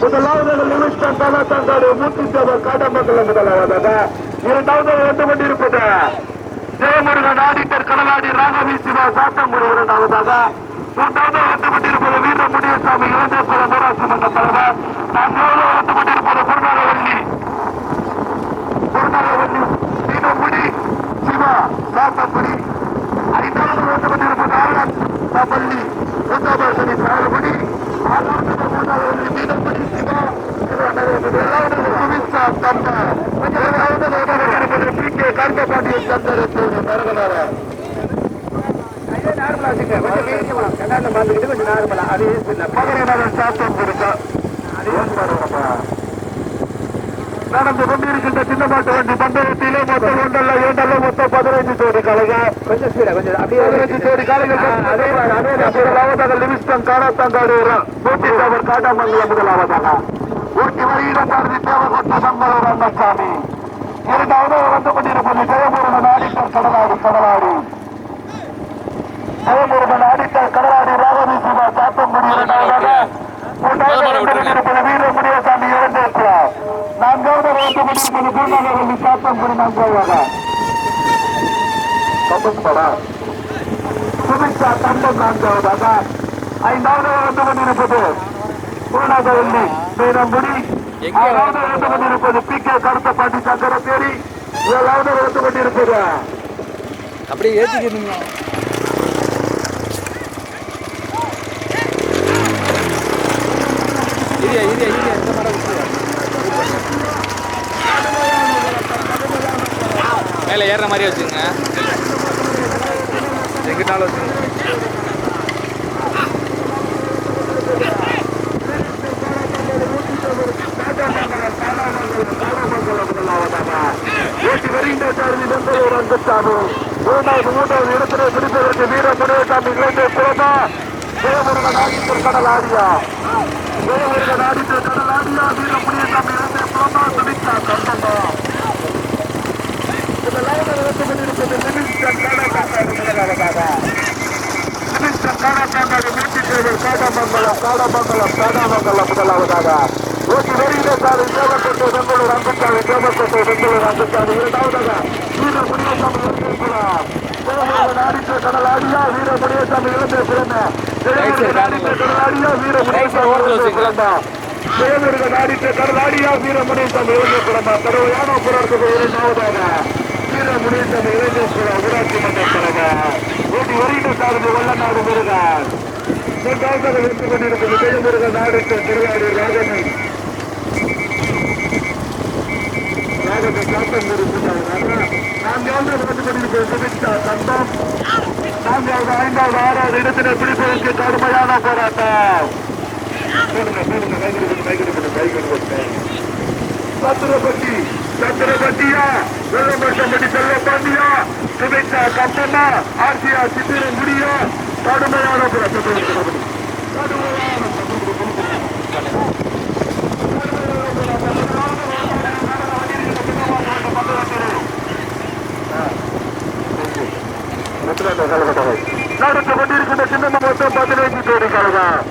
முதலாவது லிவிஸ்டன் காலத்தாண்டாடு மூத்திச்சவர் காட்டமங்கலம் முதலாவதாக இரண்டாவது வந்து கொண்டிருப்பது ஜெயமுருகன் நாடிட்டர் கடலாடி ராகவி ராகவிசிமா சாத்தங்குடி இரண்டாவதாக மூன்றாவது வந்து கொண்டிருப்பது வீர முனியசாமி இளைஞர் ஊராட்சி மன்ற தலைவர் நான்காவது வந்து கொண்டிருப்பது குருநாகவல்லி குருநாகவல்லி வீரமுடி சிவா சாத்தங்குடி ஐந்தாவது வந்து கொண்டிருப்பது ஆரன் பள்ளி மூன்றாவது சாரபடி ஆறாவது மூன்றாவது வீரமுடி சிவா ஏழாவது சுமித்ரா தம்ப ஏழாவது வந்து கொண்டிருப்பது பி. கே. கர்மபாண்டிய சந்திரத்து மரகனாரா நடந்து கொண்டிருக்கின்ற சின்ன மாட்டு வண்டி பந்தயத்திலே மொத்தம் ஒன்றல்ல இரண்டல்ல மொத்தம் பதினைந்து ஜோடி காலைகள் கொஞ்சம் ஸ்பீடா கொஞ்சம் அப்படியே பதினைந்து ஜோடி காலைகள் முதலாவதாக லிவிஸ்டன் காராத்தாங்காடு நூற்றி அவர் காட்டாமங்கலம் முதலாவதாக. ஊட்டி வருகிற பாரதி தேவகொட்ட சம்பளம் ரங்கசாமி. இரண்டாவது வந்து கொண்டிருப்பது ஜெயமுருகன் ஆடிட்டர் கடலாடி கடலாடி. ஜெயமுருகன் ஆடிட்டர் கடலாடி ராகவி சிவா சாத்தங்குடி இரண்டாவதாக. மூன்றாவது வந்து கொண்டிருப்பது வீர முனியசாமி இரண்டேற்கிறார் நான்காவது வந்து கொண்டிருப்பது பூர்ணாகவல்லி சுமித்ரா தண்டம் நான்காவதாக ஐந்தாவது வந்து கொண்டிருப்பது ஆறாவது வந்து கொண்டிருப்பது பி கே ஏழாவது வந்து கொண்டிருப்பது அப்படியே ஏற்றிக்கிறீங்க இரியா இரியா இரியா இந்த மரம் மேலே ஏறுற மாதிரி வச்சுங்க எங்கிட்டாலும் வச்சுங்க ஓட்டி வருகின்ற சாரதி பெங்களூர் அங்கசாமி மூன்றாவது மூன்றாவது இடத்திலே பிடிப்பதற்கு வீர முருகசாமி இளைஞர் புறமா ஜெயமுருகன் ஆதித்தர் கடலாடியா ஜெயமுருகன் ஆதித்தர் கடலாடியா வீர முருகசாமி இளைஞர் புறமா சுமித்ரா கந்தமா இதெல்லாம் நடந்து கொண்டிருப்பது லிவிங்ஸ்டன் காடாக்காடு முதலாவதாக லிவிங்ஸ்டன் காடாக்காடு மூர்த்தி தேவர் காடாமங்கலம் காடாமங்கலம் முதலாவதாக ஓட்டி வருகிற சாலை தேவக்கோட்டை பெங்களூர் அங்குச்சாமி தேவக்கோட்டை பெங்களூர் அங்குச்சாமி இரண்டாவதாக வீர முனியசாமி இளைஞர் கடலாடியா வீர முனியசாமி இளைஞர் பிறந்த ஜெயமுருகன் கடலாடியா வீர முனியசாமி இளைஞர் பிறந்த ஜெயமுருகன் கடலாடியா வீர முனியசாமி இளைஞர் பிறந்த கடுமையான போராட்டத்துக்கு இரண்டாவதாக வீர முனியசாமி இளைஞர் ஊராட்சி மன்ற தலைவர் ஓட்டி வருகிற வல்லநாடு முருகன் மூன்றாவதாக வெற்றி கொண்டிருப்பது ஜெயமுருகன் ஆடித்த திருவாரூர் ராஜன் நாகத்தை காட்டம் இருக்கிறார் நான்காவது வந்து கொண்டிருப்பது சுமித்ரா சந்தம் நான்காவது ஐந்தாவது ஆறாவது இடத்தினை பிடிப்பதற்கு கடுமையான போராட்டம் போடுங்க போடுங்க கைகொடுக்கணும் கைகொடுக்கணும் கைகொடுக்கணும் சத்திரப்பட்டி சத்திரப்பட்டியா வெள்ளம்பட்டி செல்ல பாண்டியா சுமித்ரா கப்பம்மா ஆசியா சித்திர முடியா நடந்து கொண்டிருக்கின்ற சின்ன மொத்தம் பதினைந்து கோடி கழகம்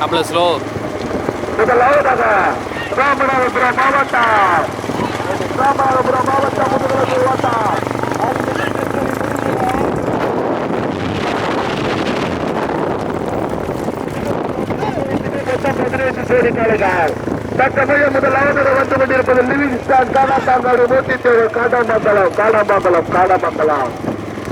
அப்பல ஸ்லோ முதலாவதாக ராமநாதபுரம் மாவட்டம் ராமநாதபுரம் மாவட்டம் முதலமைச்சர் மாவட்டம் தற்சமயம் முதலாவது வந்து கொண்டிருப்பது லிவிங்ஸ்டான் காடாத்தாங்காடு நூற்றி தேவை காடாமங்கலம் காடாமங்கலம் காடாமங்கலம்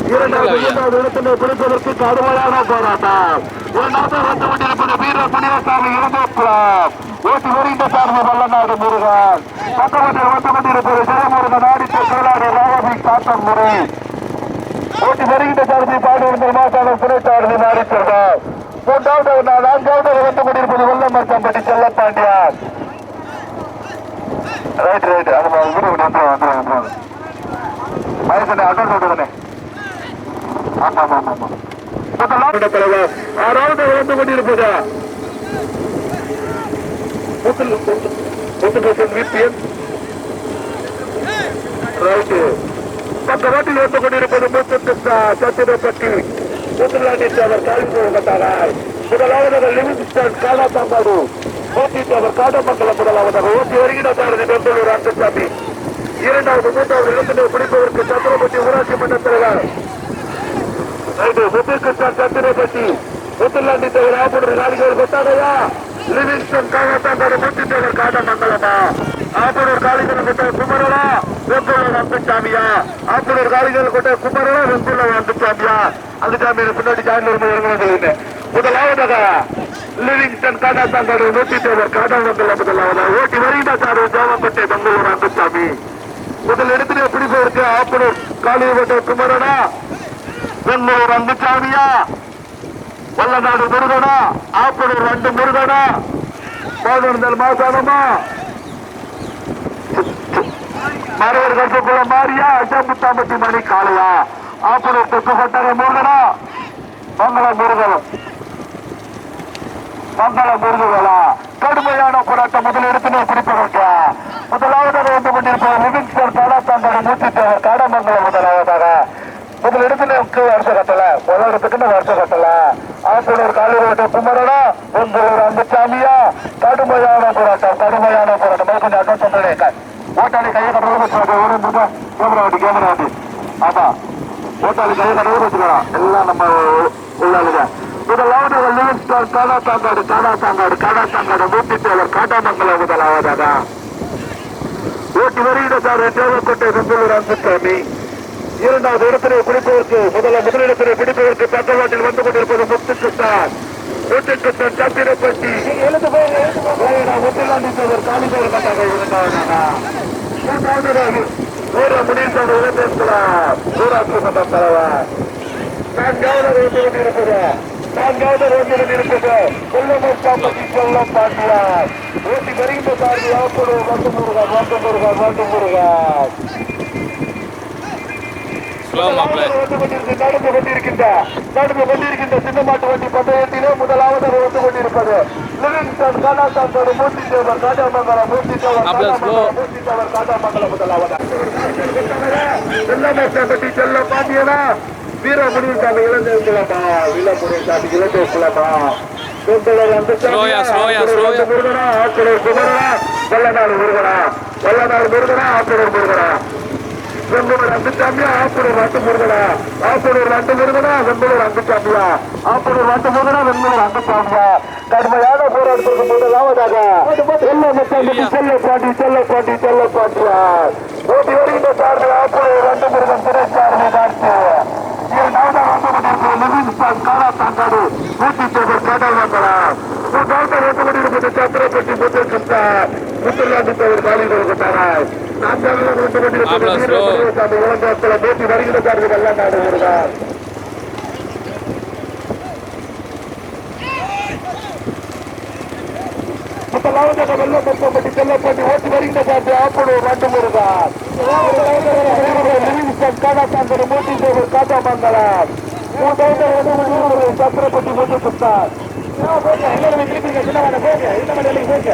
இரண்டாவது மூன்றாவது இடத்திலே பிடிப்பதற்கு கடுமையான போராட்டம் இரண்டாவது வந்து கொண்டிருப்பது வீர முனியசாமி இருந்தோப்புறம் ஓட்டி வருகின்ற சார்ந்த வல்லநாடு முருகன். பக்கத்தில் வந்து கொண்டிருப்பது ஜெயமுருகன் ஆடித்த கோளாறு ராகவி காத்தன் முறை. ஓட்டி வருகின்ற சார்பை பாடுகின்ற மாசாலம் குறைத்தாடு நாடித்திருந்தார். மூன்றாவது நான்காவது வந்து கொண்டிருப்பது வெள்ளமர்த்தம்பட்டி செல்லப்பாண்டியார். ரைட் ரைட் அது விடு வந்துடும் வந்துடும் வந்துடும் வயசு அட்வான்ஸ் விட்டுதானே ஆமா ஆமா ஆமா வந்து கொண்டிருப்பதா? தலைவர் ஆறாவது வந்து விபிஎன் ரைட்டு பக்க வாட்டில் வந்து கொண்டிருப்பது மூத்த சத்திரப்பட்டி முத்துலாண்டி அவர் காலி போகப்பட்டார்கள் முதலாவதாக லிவிங் லிவிங்ஸ்டன் காலாத்தாம்பாடு ஓட்டி அவர் காடமங்கலம் முதலாவதாக. ஓட்டி வருகிறார் பெங்களூர் அந்தசாமி இரண்டாவது மூன்றாவது இடத்தினை பிடிப்பதற்கு சத்திரப்பட்டி ஊராட்சி மன்ற தலைவர். ரைட்டு முத்துகிருஷ்ணன் சத்திரப்பட்டி முத்துலாண்டி தவிர ஆப்பூர் நாளிகள் கொட்டாதையா? லிவிங்ஸ்டன் காலாத்தாம்பாடு மூர்த்தி தேவர் காடமங்கலமா ஆப்பூர் காளிகள் கொட்ட குமரனா வெங்குளூர் அந்தசாமியா ஆப்பூர் காளிகள் கொட்ட குமரனா வெங்குளூர் அந்தசாமியா அந்த பின்னாடி ஜாயின் வரும்போது முதலாவதாக லிவிங்ஸ்டன் காடாத்தாங்காடு நூத்தி தேவர் காடாமங்கலம் முதலாவதாக ஓட்டி வருகின்ற சாரு ஜோமப்பட்டை பெங்களூர் அந்தசாமி முதல் இடத்திலே பிடிப்பதற்கு ஆப்பூர் கொட்ட குமரனா பெங்களூர் அந்தசாமியா வல்லநாடு முருகனா ஆப்பனூர் ரெண்டு முருகனா. பதினொன்று மாசானமா? மறைவர் கட்டுக்குள்ள மாறியா அஜாமுத்தாம்பட்டி மணி காலையா ஆப்பனூர் தெற்கு கொட்டர முருகனா? மங்கள முருகன். மங்கள முருகனா? கடுமையான போராட்டம் முதல் இடத்திலே பிடிப்பதற்கு முதலாவதாக வந்து கொண்டிருப்பவர் லிவிங்ஸ்டன் காடாத்தாண்டாடு நூத்தி காடமங்கலம் முதலாவதாக. முதல் இடத்துல வருஷ கட்டல முதல் இடத்துக்குன்னு வருஷ கட்டல ஆப்பூர் காலூர் குமரனா உங்களூர் அந்தசாமியா கடுமையான போராட்டம் கடுமையான போராட்டம். அது கொஞ்சம் அட்வான்ஸ் பண்றேன் ஓட்டாளி கையை கடவுள் வச்சுக்கலாம் கேமரா வாட்டி கேமரா வாட்டி ஆமா. ஓட்டாளி கையை கடவுள் வச்சுக்கலாம் எல்லாம் நம்ம உள்ளாளுங்க. முதலாவது லிவிங்ஸ்டன் காடாத்தாங்காடு காடாத்தாங்காடு காடாத்தாங்காடு நூத்தி தேவர் காட்டாமங்கலம் முதலாவதாக ஓட்டி வருகிற சார் தேவக்கோட்டை பெங்களூர் அந்தசாமி இரண்டாவது இடத்திலே பிடிப்பதற்கு முதல்ல முதலிடத்திலே பிடிப்பதற்கு பக்கவாட்டில் வந்து கொண்டிருப்பது முத்துக்கிருஷ்ணன் முத்துக்கிருஷ்ணன் சத்திரப்பட்டி. எழுந்து போய் முத்துலாண்டி தேவர் காலிபேர் கட்டாக இருந்தாங்க மூன்றாவது ஊர முடிந்த இடத்திற்கலாம் ஊராட்சி மன்ற தலைவர். நான்காவது ரோட்டில் கொண்டிருப்பது நான்காவது ரோட்டில் கொண்டிருப்பது கொல்லமர் சாம்பத்தி செல்லம் பாண்டியார் ஓட்டி வருகின்ற சார்பு ஆப்படு வந்து முருகன் வந்து முருகன் வந்து முருகன் ஸ்லோ மாப்பிள்ள வந்து கொண்டிருக்க- நடந்து கொண்டிருக்கின்ற நடந்து கொண்டிருக்கின்ற சின்ன மாட்டு வண்டி பந்தயத்திலே முதலாவது வந்து கொண்டிருப்பது. லிவிங்ஸ்டன் காலாசாந்தோடு மூர்த்தி தேவர் காட்டாமங்கலம் மூர்த்தி தேவர் மூர்த்தி தேவர் காட்டாமங்கலம் முதலாவது வெள்ளமேட்டப்பட்டி செல்ல பாண்டியனா? வீர முடிவுக்காக இளந்தேவங்களா வீர முடிவுக்காக இளந்தேவங்களா Slow-யா, slow-யா, slow-யா. முருகனா? ஆக்குடர் குமரனா? வெள்ளநாடு முருகனா? வெள்ளநாடு முருகனா? ஆக்குடர் முருகனா? வெம்பலூர் அங்குச்சாமியா ஆப்பூர் ரெண்டு முருகனா. ஆப்பூர் ரெண்டு முருகனா வெம்பலூர் அங்குச்சாமியா ஆப்பூர் ரெண்டு முருகனா வெம்பலூர் அங்குச்சாமியா கடுமையான போராட்டத்திற்கு முதலாவதாக செல்ல மச்சாண்டி செல்ல பாண்டி செல்ல பாண்டி செல்ல பாண்டியா ஓட்டி வருகின்ற சார்பில் ஆப்பூர் ரெண்டு முருகன் துணை சார்பை காட்சி இரண்டாவதாக வந்து கொண்டிருக்கிற லிவிங்ஸ்டன் காலாத்தாங்காடு ஊட்டி தேவர் கடல் மங்கலம் மூன்றாவது வந்து கொண்டிருப்பது சத்திரப்பட்டி முத்துக்கிருஷ்ணா முத்துலாண்டி தேவர் காலிகள் கொண்டாராய் நான்காவது வந்து கொண்டிருப்பது மாப்பிள்ளை, slow. வீரசாமி இளங்கோத்தல போட்டி வருகிற சார்பில் எல்லாம் நாடு வருகிறார் முதலாவதாக வெள்ளப்பட்டி செல்லப்பட்டி ஓட்டி வருகின்ற சார்பு ஆப்பனூர் ரெண்டு முருகார் லிவிங்ஸ்டன் காடாத்தாங்கர் மூட்டி தேவர் காட்டாமங்கலம் மூன்றாவது வந்து கொண்டிருப்பது சத்திரப்பட்டி முத்துக்கிருஷ்ணார் சின்ன போங்க இந்த மாதிரி போங்க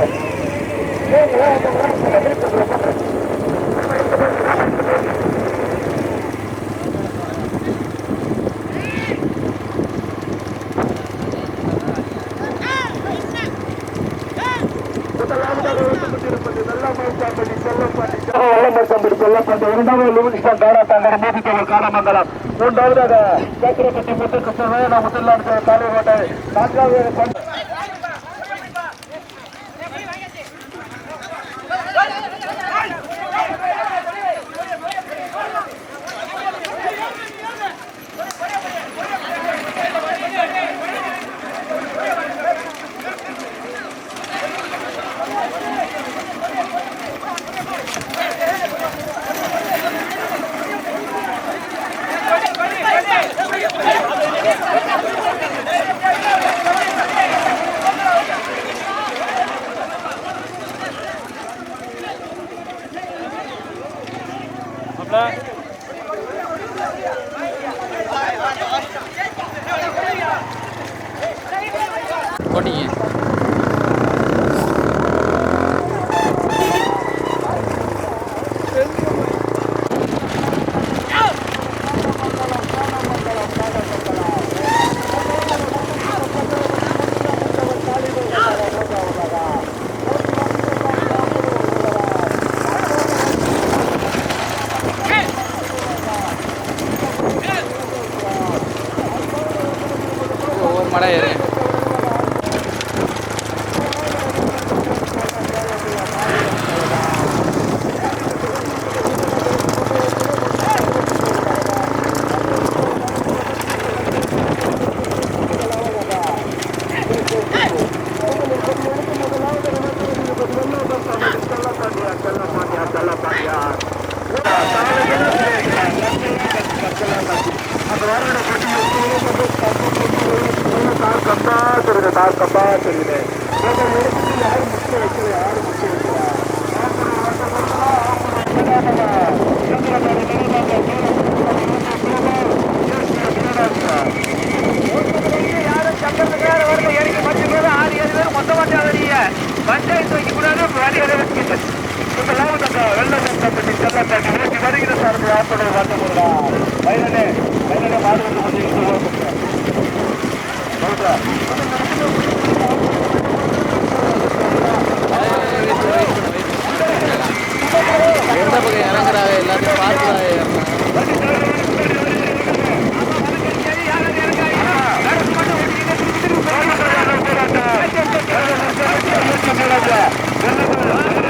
வெள்ளம்பட்டி கொல்லப்பட்ட இரண்டாவது லிவிங்ஸ்டன் காடாத்தாங்கர் மூட்டி தேவர் காடாமங்கலம் மூன்றாவதாக சத்திரப்பட்டி முத்துக்கிருஷ்ணன் முத்துலாண்டு காலைக்கோட்டை நான்காவது எந்த பக்கம் இறங்குறாங்க எல்லாத்தையும் பார்த்துதான் ஏறணும் கடுமையான போராட்டத்திற்கு முதலாவதாக வந்து கொண்டிருக்கிறார் ராமநாதபுரம் மாவட்டத்திற்கு பெருமையை சேர்க்கிறார் இயக்கியம் ஏனாது இயக்கியம் ஏனாது இயக்கியம் ஏனாது முதலாவதாக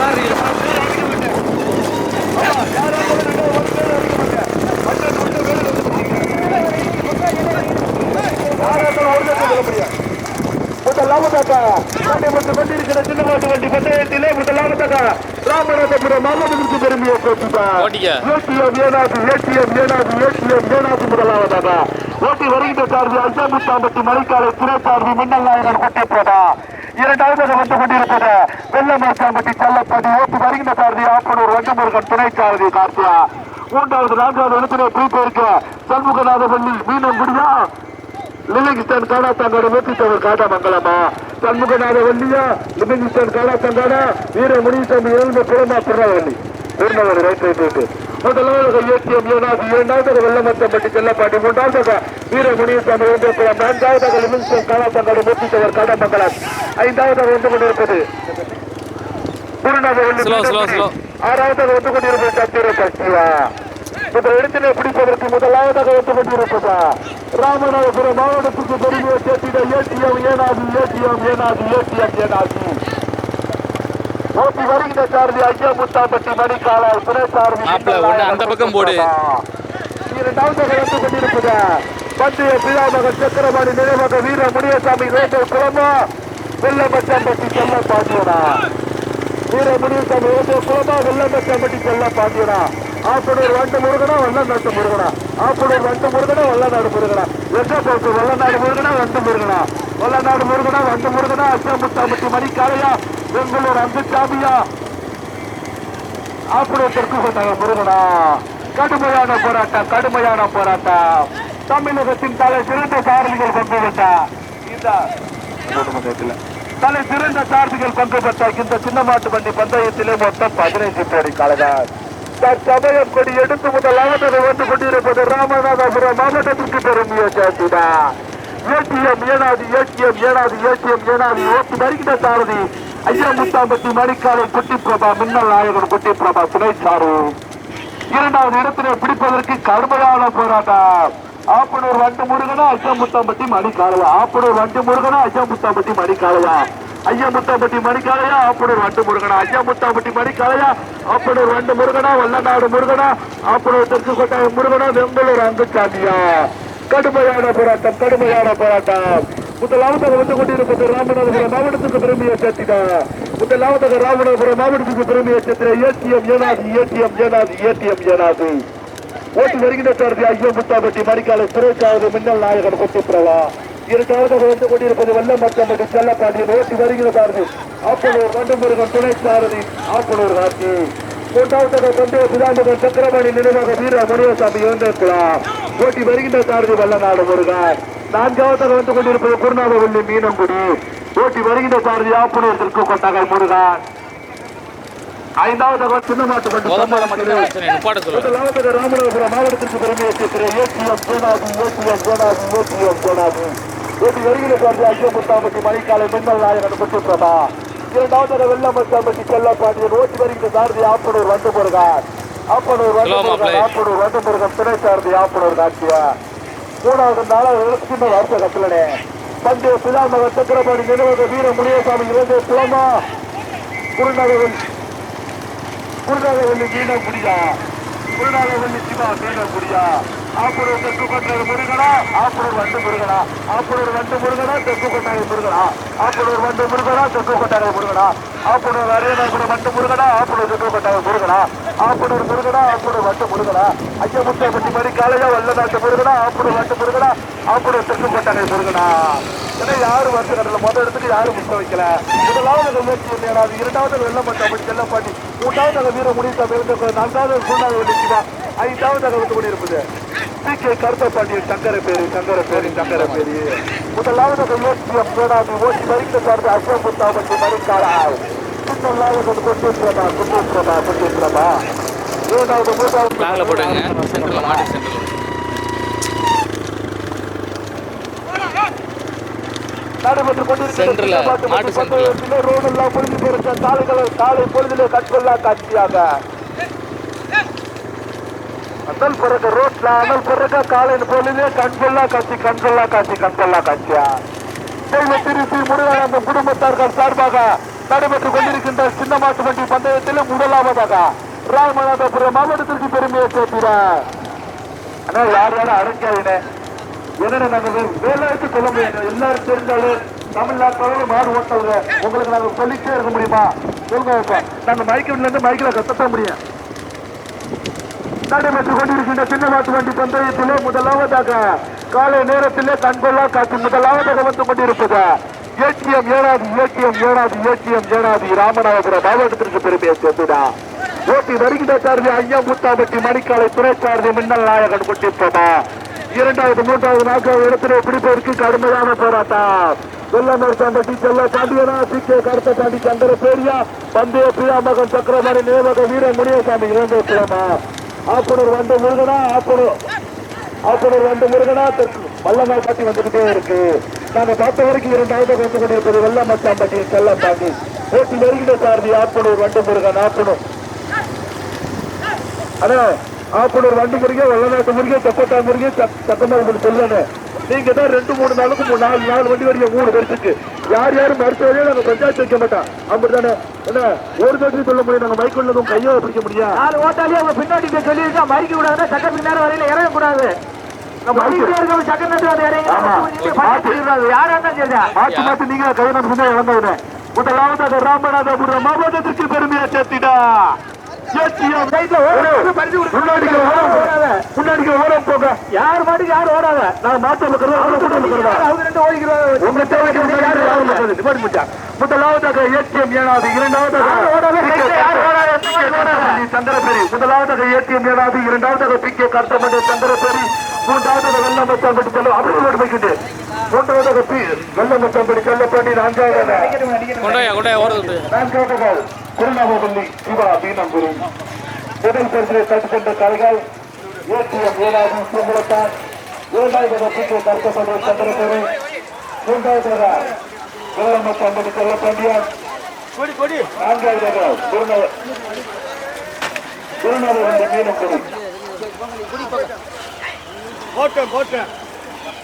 மாதிரி வண்டி நடைபெற்று கொண்டிருக்கிற சின்னமாட்டு வண்டி பந்தயத்திலே ராமநாதபுரம் பெருமையை போட்டுட்டார் ஓட்டிக்க. ஏடிஎம் ஏனாது ஏடிஎம் ஏனாது ஏடிஎம் ஏனாது முதலாவதாக. ஓட்டி வருகின்ற சார்பு அஞ்சாமுத்தாம்பட்டி மலைக்காலை துணை சார்பு மின்னல் நாயகன் கொட்டிப்பதா இரண்டாவதாக வந்து கொண்டிருப்பது வெள்ளமாச்சாம்பட்டி செல்லப்பதி ஓட்டி வருகின்ற சாரதி ஆப்பனூர் வண்டமுருகன் துணை சாரதி கார்த்தியா மூன்றாவது நான்காவது இடத்திலே ப்ரீபேருக்கு சண்முகநாதபள்ளி மீனம் முடியா லிவிங்ஸ்டன் காடா தங்காடு மூர்த்தித்தவர் காடா மங்கலமா சண்முகநாத வள்ளியா லிவிங்ஸ்டன் காடா தங்காடா வீர முனிசாமி எழுந்த புறமா திருநவல்லி திருநவல்லி ரைட் ரைட் ரைட் முதலாவது ஏடிஎம் ஏனாது இரண்டாவது வெள்ளமத்தம்பட்டி செல்லப்பாட்டி மூன்றாவது வீர முனிசாமி எழுந்த புறம் நான்காவது லிவிங்ஸ்டன் காடா தங்காடு மூர்த்தித்தவர் காடா மங்கலம் ஐந்தாவது வந்து கொண்டிருப்பது. slow. ஆறாவதாக வந்து கொண்டிருப்பது சத்திர சக்தியா முதல் இடத்திலே பிடிப்பதற்கு முதலாவதாக கொண்டிருப்பதா ராமநாதபுரம் மாவட்டத்துக்கு பெருமையை சேர்த்திட ஏடிஎம் ஏனாது ஏடிஎம் ஏனாது ஏடிஎம் ஏனாது. ஓட்டி வருகின்ற சாரதி ஐயா முத்தாம்பட்டி மணிக்காலால் துணை சாரதி அந்த பக்கம் போடு. இரண்டாவதாக கொண்டிருப்பது பந்தய பிதாமகன் சக்கரபாணி நினைவக வீர முனியசாமி வேட்டல் குளமா வெள்ளமச்சாம்பட்டி செல்ல பாண்டியனா வீர முனியசாமி வேட்டல் குளமா வெள்ளமச்சாம்பட்டி செல்ல பாண்டியனா ஆப்பனூர் வண்டு முருகனா வல்லநாட்டு முருகனா. ஆப்பனூர் வண்டு முருகனா வல்லநாடு முருகனா. வெள்ளப்போக்கு வல்லநாடு முருகனா வண்டு முருகனா. வல்லநாடு முருகனா வண்டு முருகனா அச்சாமுத்தாம்பட்டி மணிக்காலையா பெங்களூர் அம்புசாமியா ஆப்பனூர் தெற்கு கோட்டாய முருகனா. கடுமையான போராட்டம் கடுமையான போராட்டம். தமிழகத்தின் தலை சிறந்த சாரதிகள் பங்கு பெற்ற இந்த தலை சிறந்த சாரதிகள் பங்கு பெற்ற இந்த சின்ன மாட்டு வண்டி பந்தயத்திலே மொத்தம் பதினைந்து கோடி காலங்கள். தற்சமயம் கொடி எடுத்து முதலாவது வந்து கொண்டிருப்பது ராமநாதபுரம் மாவட்டத்திற்கு பெருமையை சேர்த்துடா ஏடிஎம் ஏனாது ஏடிஎம் ஏனாது ஏடிஎம் ஏனாது ஓட்டி வருகிற சாரதி ஐயா முத்தாம்பட்டி மணிக்காலை குட்டி பிரபா மின்னல் நாயகன் குட்டி பிரபா துணை சாரு. இரண்டாவது இடத்திலே பிடிப்பதற்கு கடுமையான போராட்டம். ஆப்பனூர் வண்டு முருகனா ஐயமுத்தாம்பட்டி மணிக்காலவா ஆப்பனூர் வண்டு முருகனா ஐயமுத்தாம்பட்டி மணிக்காலவா ஐயமுத்தாம்பட்டி மணிக்காளையா ஆப்பனூர் வண்டு முருகனா. ஐயமுத்தாம்பட்டி மணிக்காளையா ஆப்பனூர் வண்டு முருகனா வல்லநாடு முருகனா ஆப்பனூர் தெற்கு கொட்டாயம் முருகனா வெம்பலூர் அங்குச்சாமியா கடுமையான போராட்டம் கடுமையான போராட்டம். முதலாவதாக வந்து கொண்டிருப்பது ராமநாதபுரம் மாவட்டத்துக்கு பெருமையை சேர்த்தினா. முதலாவதாக ராமநாதபுரம் மாவட்டத்துக்கு பெருமையை சேர்த்தின ஏடிஎம் ஏனாது ஏடிஎம் ஏனாது ஏடிஎம் ஏனாது. ஓட்டு வருகின்ற சாரதி ஐயோ முத்தாபட்டி மணிக்காலை சிறைக்காவது மின்னல் நாயகன் கொட்டிப்பிரவா இரண்டாவதாக வந்து கொண்டிருப்பது வெள்ளமத்தம்பட்டி செல்லப்பாண்டியன் ஓட்டு வருகிற சாரதி ஆப்பனூர் வண்டமுருகன் துணை சாரதி ஆப்பனூர் காட்சி மூன்றாவதாக பந்தய பிதாம்பகன் சக்கரபாணி நினைவாக வீர முனியசாமி இருந்திருக்கலாம் ஓட்டி வருகின்ற சாரதி வல்லநாடு முருகன் நான்காவதாக வந்து கொண்டிருப்பது குருநாகவல்லி மீனங்குடி. ஓட்டி வருகின்ற சாரதி ஆப்பனூர் தெற்கு கொட்டகை முருகன் முதலாவதாக ராமநாதபுரம் மாவட்டத்திற்கு பெருமையை சேர்க்கிற ஏசிஎம் கோனாதி ஏசிஎம் கோனாதி ஏசிஎம் கோனாதி ஓட்டி வருகிற சார்பு ஐயமுத்தாம்பட்டி மணிக்காலை மின்னல் நாயகன் குற்றப்பிரபா இரண்டாவதாக வெள்ளமத்தாம்பட்டி செல்லப்பாண்டியன் ஓட்டி வருகிற சாரதி ஆப்பனூர் வந்து முருகன் ஆப்பனூர் வந்து. ஆப்பனூர் வந்து முருகன் துணை சாரதி ஆப்பனூர் காட்சியா. மூணாவது நாளாவது சின்ன வருஷ கட்டலனே பந்தய பிதாமகன் சக்கரபாணி நினைவக வீர முனியசாமி இறந்த குளமா குருநகரில் குருநாகவல்லி மீன குடியா குருநாகவல்லி சிவா மீன குடியா ஆப்பூர் தெற்கு கொட்டாய் முருகனா ஆப்பூர் வண்டு முருகனா ஆப்பூர் வண்டு முருகனா தெற்கு கொட்டாய் முருகனா ஆப்பூர் வண்டு முருகனா தெற்கு கொட்டாய் முருகனா ஆப்பூர் அரியநாபுரம் வண்டு முருகனா ஆப்பூர் தெற்கு கொட்டாய் முருகனா ஆப்பூர் முருகனா ஆப்பூர் வண்டு முருகனா ஐயமுத்தாப்பட்டி மணி காலையா வல்லநாட்டு முருகனா ஆப்பூர் வண்டு முருகனா ஆப்பூர் தெற்கு கொட்டாய் முருகனா ஏன்னா யாரும் வருஷ கடல மொதல் இடத்துக்கு யாரும் முத்த வைக்கல முதலாவது முயற்சி இல்லையா இரண்டாவது வெள்ளமட்ட அப்படி செல்லப்பாட்டி மூன்றாவது வீர முடிவு நான்காவது சூழ்நாள் வந்துச்சுதான் ஐந்தாவது வந்து கொண்டிருப்பது பி கே கருத்தப்பாண்டியன் சங்கர பேரு சங்கர பேரு சங்கர பேரு முதலாவது முயற்சியம் போடாது ஓட்டி வருகிற சார்பு அசோக் முத்தாபட்டி மறுக்காலா முதலாவது கொண்டிருக்கிறதா கொண்டிருக்கிறதா கொண்டிருக்கிறதா இரண்டாவது மூன்றாவது பேங்கில் போட்டுங்க சென்டரில் மாட்டு சென்டரில் நடைபெற்றுக். பந்தயத்திலே ரோடெல்லாம் பொழுது போயிருக்க சாலைகளை காலை பொழுதிலே கண்கொள்ளா காட்சியாக. அனல் பிறகு ரோட்ல அனல் பிறகு காலையின் பொழுதிலே கண்கொள்ளா காட்சி கண்கொள்ளா காட்சி கண்கொள்ளா காட்சியா? தெய்வ திருச்சி முருகானந்தம் குடும்பத்தார்கள் சார்பாக நடைபெற்றுக் கொண்டிருக்கின்ற சின்ன மாட்டு வண்டி பந்தயத்திலே முதலாவதாக ராமநாதபுரம் மாவட்டத்திற்கு பெருமையை சேர்க்கிறார் ஆனா யார் யாரும் அடைஞ்சாயினே என்னடா நாங்கள் வே- வேலைக்கு சொல்ல முடியாது எல்லாரும் தெரிஞ்சாலும் தமிழ்நாட்டில் மாடு ஓட்டவங்க உங்களுக்கு நாங்கள் சொல்லிட்டே இருக்க முடியுமா? சொல்லுங்க நாங்கள் நாங்க மைக்கில் இருந்து மைக்கில் கத்தத்த முடியும். நடைபெற்றுக் கொண்டிருக்கின்ற சின்னவாட்டு வண்டி பந்தயத்திலே முதலாவதாக காலை நேரத்திலே கண்கொள்ளா காட்சி முதலாவதாக வந்து கொண்டிருப்பது ATM Enathi ATM Enathi ATM Enathi Ramanathapuram மாவட்டத்திற்கு பெருமையை சேர்த்துடா. ஓட்டி வருகின்ற சாரதி ஐயா முத்தாம்பட்டி மணிக்காலை துறை சாரதி மின்னல் நாயகன் கொண்டிருப்பதா? இரண்டாவது மூன்றாவது நான்காவது இடத்திலே பிடிப்பதற்கு கடுமையான போராட்டம். வெள்ளமர் சாம்பட்டி செல்ல பாண்டியனா சி. கே. கருத்த பாண்டி சந்திர பேரியா பந்தய பிரியா மகன் சக்கரமணி நேமக வீர முனியசாமி இறந்த கிழமா ஆப்பனூர் வந்து முருகனா ஆப்பனூர் ஆப்பனூர் வந்து முருகனா தெற்கு வல்லநாள் பாட்டி வந்துகிட்டே இருக்கு. நாங்க பார்த்த வரைக்கும் இரண்டாவது வந்து கொண்டிருப்பது வெள்ளமச்சாம்பட்டி செல்லப்பாண்டி. போட்டி வருகின்ற சாரதி ஆப்பனூர் வண்டு முருகன் ஆப்பனூர் அண்ணா ஆப்பனூர் வண்டு முருகே வெள்ளநாட்டு முருகே தெப்பத்தா முருகே சத்தமா உங்களுக்கு சொல்லணும் நீங்க தான் ரெண்டு மூணு நாளுக்கு நாலு நாலு வண்டி வரைக்கும் மூணு பேருக்கு யார் யாரும் மருத்துவரையும் நாங்க பஞ்சாயத்து வைக்க மாட்டோம். அப்படித்தானே? தானே ஒரு பேருக்கு சொல்ல முடியும் நாங்க மைக் உள்ளதும் கையோ பிடிக்க முடியும் நாலு ஓட்டாலே அவங்க பின்னாடி சொல்லியிருக்கா? மறிக்க கூடாதுன்னா சக்கர பின்னாடி வரையில இறங்க கூடாது மாவட்டத்திற்கு பெருமையை சேர்த்திடா யார் மாட்டுக்கு யாரும் ஓடாத? நான் ஓடிக்கிறோம் உங்க தேவைக்கு முதலாவதாக ஏடிஎம் ஏனாது இரண்டாவதாக சந்திரபேரி முதலாவதாக ஏடிஎம் ஏனாது இரண்டாவதாக பி கே கருத்தமணி சந்திரபேரி மூன்றாவதாக வெள்ளமத்தாம்பட்டி செல்ல அப்படி ஓடி போய்க்கிட்டு. மூன்றாவதாக பி வெள்ளமத்தாம்பட்டி செல்லப்பாண்டி நான்காவதாக கொண்டாயா கொண்டாயா ஓடுறது நான்காவதாக குருநாகப்பள்ளி சிவா மீனங்குரு முதல் பரிசிலை தட்டுக்கொண்ட கால்கள் ஏடிஎம் ஏனாது சும்பளத்தான் இரண்டாவதாக பி கே கருத்தமணி சந்திரபேரி மூன்றாவதாக வெள்ளமத்தாம்பட்டி செல்லப்பாண்டியான் கொடி கொடி. நான்காவதாக குருநாத குருநாதர் மீனங்குரு போட்டேன் போட்டேன்.